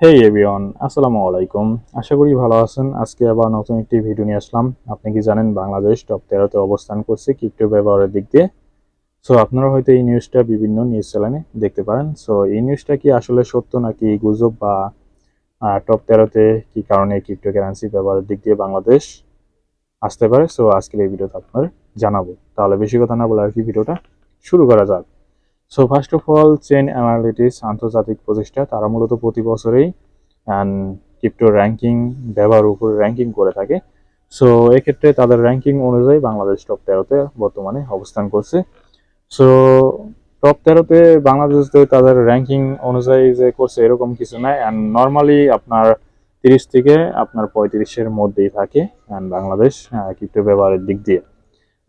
হেই everyone আসসালামু আলাইকুম। আশা করি ভালো আছেন। আজকে আবার নতুন একটি ভিডিও নিয়ে আসলাম। আপনি কি জানেন, বাংলাদেশ টপ তেরোতে অবস্থান করছে ক্রিপ্টো ব্যবহারের দিক দিয়ে। সো আপনারা হয়তো এই নিউজটা বিভিন্ন নিউজ চ্যানেলে দেখতে পারেন। সো এই নিউজটা কি আসলে সত্য নাকি গুজব বা টপ তেরোতে কি কারণে ক্রিপ্টো কারেন্সি ব্যবহারের দিক দিয়ে বাংলাদেশ আসতে পারে? সো আজকের এই ভিডিওতে আপনার জানাব। তাহলে বেশি কথা না বলে আর কি ভিডিওটা শুরু করা যাক। So first of all Chainalysis আন্তর্জাতিক প্রচেষ্টা তারা মূলত প্রতি বছরেই ক্রিপ্টো র্যাঙ্কিং ব্যবহার উপরে র্যাঙ্কিং করে থাকে। সো এক্ষেত্রে তাদের র্যাঙ্কিং অনুযায়ী বাংলাদেশ টপ তেরোতে বর্তমানে অবস্থান করছে। সো টপ তেরোতে বাংলাদেশ তাদের র্যাঙ্কিং অনুযায়ী যে করছে এরকম কিছু নাই। অ্যান্ড নর্মালি আপনার তিরিশ থেকে আপনার পঁয়ত্রিশের মধ্যেই থাকে অ্যান্ড বাংলাদেশ ক্রিপ্টো ব্যবহারের দিক দিয়ে।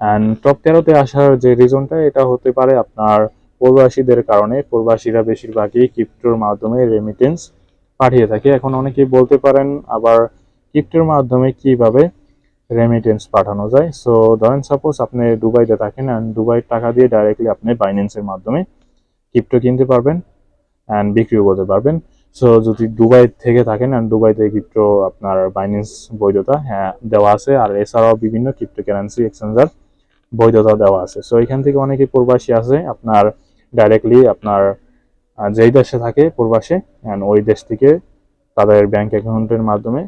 অ্যান্ড টপ তেরোতে আসার যে রিজনটা এটা হতে পারে আপনার প্রবাসীদের কারণে প্রবাসীরা বেশিরভাগই ক্রিপ্টোর মাধ্যমে রেমিটেন্স পাঠিয়ে থাকে। এখন অনেকেই বলতে পারেন আবার ক্রিপ্টোর মাধ্যমে কীভাবে রেমিটেন্স পাঠানো যায়। সো ধরেন সাপোজ আপনি দুবাইতে থাকেন অ্যান্ড দুবাইয়ের টাকা দিয়ে ডাইরেক্টলি আপনি বাইন্যান্সের মাধ্যমে ক্রিপ্টো কিনতে পারবেন অ্যান্ড বিক্রিও করতে পারবেন। সো যদি দুবাই থেকে থাকেন অ্যান্ড দুবাইতে ক্রিপ্টো আপনার বাইন্যান্স বৈধতা হ্যাঁ দেওয়া আছে। আর এছাড়াও বিভিন্ন ক্রিপ্টো কারেন্সি এক্সচেঞ্জার বৈধতা দেওয়া আছে। সো এখান থেকে অনেকে প্রবাসী আছে। আপনার ডাইরেক্টলি আপনার যেই দেশে থাকে প্রবাসে অ্যান্ড ওই দেশ থেকে তাদের ব্যাংক অ্যাকাউন্টের মাধ্যমে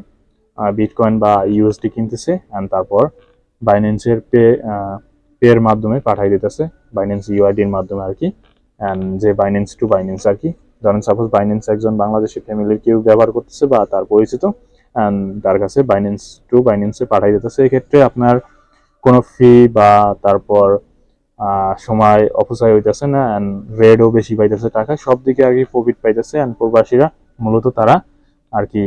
বিটকয়েন বা ইউএসডি কিনতেছে অ্যান্ড তারপর বাইন্যান্সের পে পের মাধ্যমে পাঠাই দিতেছে বাইন্যান্স ইউআইডির মাধ্যমে আর কি অ্যান্ড যে বাইন্যান্স টু বাইন্যান্স আর কি। ধরেন সাপোজ বাইন্যান্স একজন বাংলাদেশি ফ্যামিলির কেউ ব্যবহার করতেছে বা তার পরিচিত অ্যান্ড তার কাছে বাইন্যান্স টু বাইন্যান্সে পাঠাই দিতেছে, এক্ষেত্রে আপনার কোনো ফি বা তারপর সময় অপচয় হইতেছে না অ্যান্ড রেডও বেশি পাইতেছে টাকা, সব দিকে আর কি প্রফিট পাইতেছে অ্যান্ড প্রবাসীরা মূলত তারা আর কি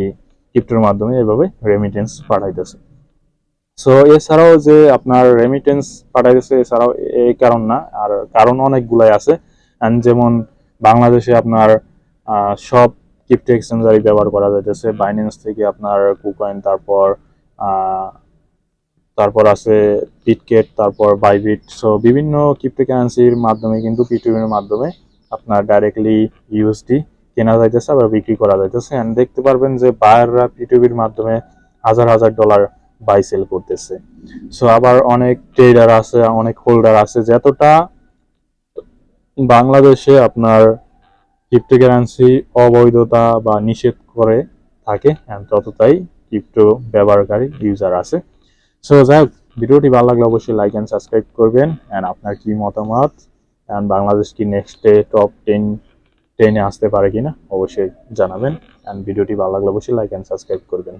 ক্রিপ্টোর মাধ্যমে এভাবে রেমিটেন্স পাঠাইতেছে। সো এছাড়াও যে আপনার রেমিটেন্স পাঠাইতেছে, এছাড়াও এই কারণ না, আর কারণ অনেকগুলাই আছে। অ্যান্ড যেমন বাংলাদেশে আপনার সব ক্রিপ্টো এক্সচেঞ্জারই ব্যবহার করা যাইতেছে বাইন্যান্স থেকে আপনার কুকয়েন তারপর তারপর আছে বিটকেট তারপর বাইবিট সো বিভিন্ন ক্রিপ্টোকারেন্সির মাধ্যমে কিন্তু পিটুবির মাধ্যমে আপনার ডাইরেক্টলি ইউএসডি কেনা যাইতেছে, আবার বিক্রি করা যাইতেছে। অ্যান্ড দেখতে পারবেন যে বায়াররা পিটুবির মাধ্যমে হাজার হাজার ডলার বাই সেল করতেছে। সো আবার অনেক ট্রেডার আছে, অনেক হোল্ডার আছে, যতটা বাংলাদেশে আপনার ক্রিপ্টোকারেন্সি অবৈধতা বা নিষেধ করে থাকে ততটাই ক্রিপ্টো ব্যবহারকারী ইউজার আছে। সো যাই হোক, ভিডিওটি ভালো লাগলে অবশ্যই লাইক অ্যান্ড সাবস্ক্রাইব করবেন। অ্যান্ড আপনার কি মতামত? অ্যান্ড বাংলাদেশ কি নেক্সট ডে টপ টেন টেনে আসতে পারে কিনা? অবশ্যই জানাবেন। অ্যান্ড ভিডিওটি ভালো লাগলে অবশ্যই লাইক অ্যান্ড সাবস্ক্রাইব করবেন।